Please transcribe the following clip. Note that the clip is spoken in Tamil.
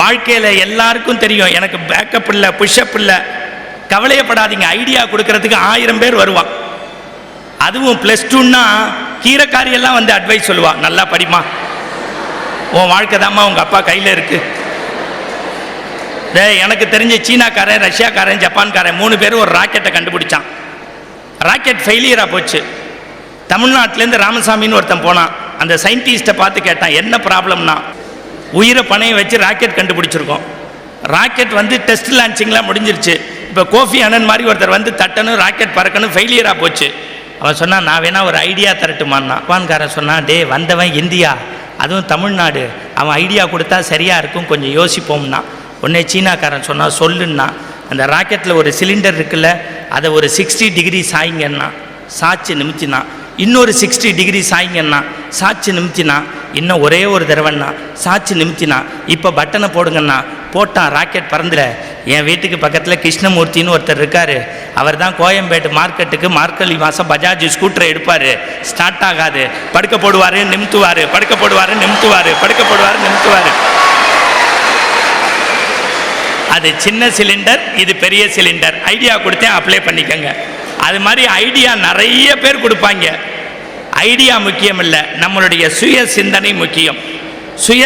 வாழ்க்கையில் எல்லாருக்கும் தெரியும். எனக்கு பேக்கப் இல்லை புஷ்அப் இல்லை. கவலையப்படாதீங்க. ஐடியா கொடுக்கறதுக்கு ஆயிரம் பேர் வருவான் அதுவும் ப்ளஸ் டூன்னா கீரைக்காரியெல்லாம் வந்து அட்வைஸ் சொல்லுவாள் நல்லா படிமா உன் வாழ்க்கை தாம்மா உங்கள் அப்பா கையில் இருக்கு. எனக்கு தெரிஞ்ச சீனாக்காரன் ரஷ்யாக்காரன் ஜப்பான்காரன் மூணு பேரும் ஒரு ராக்கெட்டை கண்டுபிடிச்சான். ராக்கெட் ஃபெயிலியராக போச்சு. தமிழ்நாட்டிலேருந்து ராமசாமின்னு ஒருத்தன் போனான். அந்த சயின்டிஸ்ட்டை பார்த்து கேட்டான் என்ன ப்ராப்ளம்னா உயிரை பணையம் வச்சு ராக்கெட் கண்டுபிடிச்சிருக்கோம். ராக்கெட் வந்து டெஸ்ட் லான்ச்சிங்லாம் முடிஞ்சிருச்சு. இப்போ கோஃபி அனன் மாதிரி ஒருத்தர் வந்து தட்டணும் ராக்கெட் பறக்கணும் ஃபெயிலியராக போச்சு. அவன் சொன்னான் நான் வேணா ஒரு ஐடியா தரட்டுமான்னா. ஜப்பான்காரன் சொன்னான் டே வந்தவன் இந்தியா அதுவும் தமிழ்நாடு. அவன் ஐடியா கொடுத்தா சரியாக இருக்கும் கொஞ்சம் யோசிப்போம்னா. உடனே சீனாக்காரன் சொன்னால் சொல்லுன்னா. அந்த ராக்கெட்டில் ஒரு சிலிண்டர் இருக்குல்ல அதை ஒரு சிக்ஸ்டி டிகிரி சாய்ங்கன்னா சாச்சு நிமிச்சினா. இன்னொரு சிக்ஸ்டி டிகிரி சாய்ங்கன்னா சாச்சு நிமிச்சினா இன்னும் ஒரே ஒரு தடவைன்னா சாட்சி நிமித்தினா இப்போ பட்டனை போடுங்கண்ணா போட்டான் ராக்கெட் பறந்துல என் வீட்டுக்கு பக்கத்தில் கிருஷ்ணமூர்த்தின்னு ஒருத்தர் இருக்கார். அவர் தான் கோயம்பேட்டு மார்க்கெட்டுக்கு மார்க்கழி மாதம் பஜாஜ் ஸ்கூட்டரை எடுப்பார். ஸ்டார்ட் ஆகாது. படுக்க போடுவார் நிமித்துவார். படுக்க போடுவார் நிமித்துவார். படுக்க போடுவார் நிமித்துவார். அது சின்ன சிலிண்டர் இது பெரிய சிலிண்டர் ஐடியா கொடுத்தேன் அப்ளை பண்ணிக்கோங்க. அது மாதிரி ஐடியா நிறைய பேர் கொடுப்பாங்க. ஐடியா முக்கியம் இல்லை நம்மளுடைய சுய சிந்தனை முக்கியம். சுய